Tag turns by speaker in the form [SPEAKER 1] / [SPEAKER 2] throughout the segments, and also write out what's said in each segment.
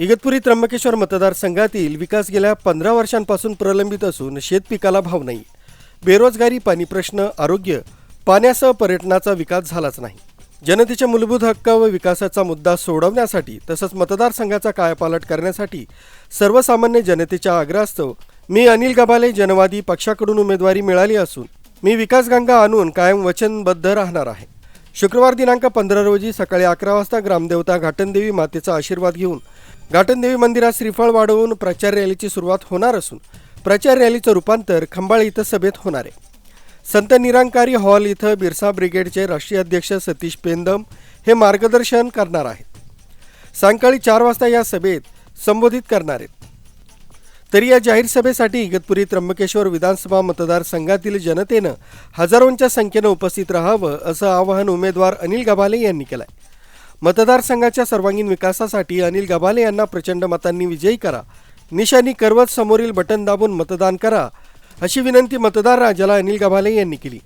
[SPEAKER 1] इगतपुरी त्र्यंबकेश्वर मतदारसंघातील विकास गेल्या पंधरा वर्षांपासून प्रलंबित असून शेतपिकाला भाव नाही. बेरोजगारी पाणी प्रश्न आरोग्य पाण्यासह पर्यटनाचा विकास झालाच नाही. जनतेच्या मूलभूत हक्क व विकासाचा मुद्दा सोडवण्यासाठी तसंच मतदारसंघाचा कायापालट करण्यासाठी सर्वसामान्य जनतेच्या आग्रहास्तव मी अनिल गबाले जनवादी पक्षाकडून उमेदवारी मिळाली असून मी विकासगंगा आणून कायम वचनबद्ध राहणार आहे. शुक्रवार दिनांक पंधरा रोजी सकाळी अकरा वाजता ग्रामदेवता घाटनदेवी मातेचा आशीर्वाद घेऊन घाटनदेवी मंदिरात श्रीफळ वाढवून प्रचार रॅलीची सुरुवात होणार असून प्रचार रॅलीचं रूपांतर खंबाळ इथं सभेत होणार आहे. संत निरंकारी हॉल इथं बिरसा ब्रिगेडचे राष्ट्रीय अध्यक्ष सतीश पेंदम हे मार्गदर्शन करणार आहेत. सायंकाळी चार वाजता या सभेत संबोधित करणार आहेत. तरी या जाहीर सभेसाठी इगतपुरी त्र्यंबकेश्वर विधानसभा मतदारसंघातील जनतेनं हजारोंच्या संख्येनं उपस्थित राहावं असं आवाहन उमेदवार अनिल गभाले यांनी केलंय. मतदारसंघाच्या सर्वांगीण विकासासाठी अनिल गभाले यांना प्रचंड मतांनी विजयी करा निशाणी करवत समोरील बटन दाबून मतदान करा अशी विनंती मतदार राजाला अनिल गभाले यांनी केली.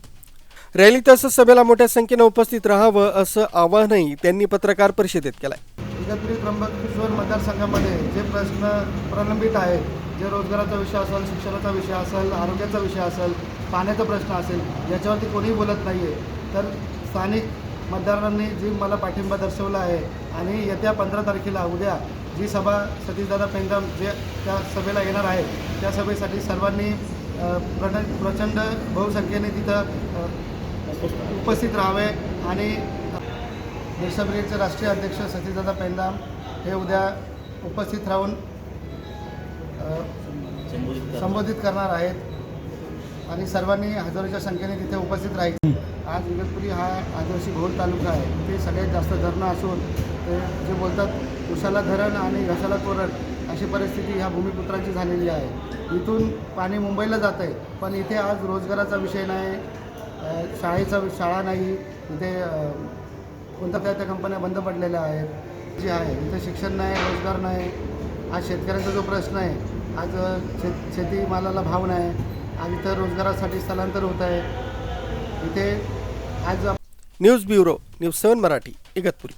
[SPEAKER 1] रॅली तसंच सभेला मोठ्या संख्येनं उपस्थित राहावं असं आवाहनही त्यांनी पत्रकार परिषदेत केलंय.
[SPEAKER 2] इगतपुरी त्र्यंबकेश्वर मतदारसंघामध्ये जे प्रश्न प्रलंबित आहेत जे रोजगाराचा विषय असेल शिक्षणाचा विषय असेल आरोग्याचा विषय असेल पाण्याचा प्रश्न असेल याच्यावरती कोणीही बोलत नाही आहे तर स्थानिक मतदारांनी जी मला पाठिंबा दर्शवला आहे आणि येत्या पंधरा तारखेला उद्या जी सभा सतीशदादा पेंगम जे त्या सभेला येणार आहे त्या सभेसाठी सर्वांनी अ, प्रचंड बहुसंख्येने तिथं उपस्थित राहावे आणि बिरसा राष्ट्रीय अध्यक्ष सतीशदादा पेंदाम हे उद्या उपस्थित राहून संबोधित करणार आहेत. आणि सर्वांनी हजारोच्या संख्येने तिथे उपस्थित राहील आज इगतपुरी हा आदिवासी घोल तालुका आहे. इथे सगळ्यात जास्त धरणं असून ते जे बोलतात उसाला धरण आणि घसाला कोरण अशी परिस्थिती ह्या भूमिपुत्रांची झालेली आहे. इथून पाणी मुंबईला जात आहे पण इथे आज रोजगाराचा विषय नाही. शाळेचा शाळा नाही. इथे कोणत्या त्या त्या कंपन्या बंद पडलेल्या आहेत. जे आहे इथे शिक्षण नाही रोजगार नाही. आज शेतकऱ्यांचा जो प्रश्न आहे आज शेत शेतीमालाला भाव नाही आज इथं रोजगारासाठी स्थलांतर होत आहे. इथे आज
[SPEAKER 1] news bureau news seven Marathi Igatpuri.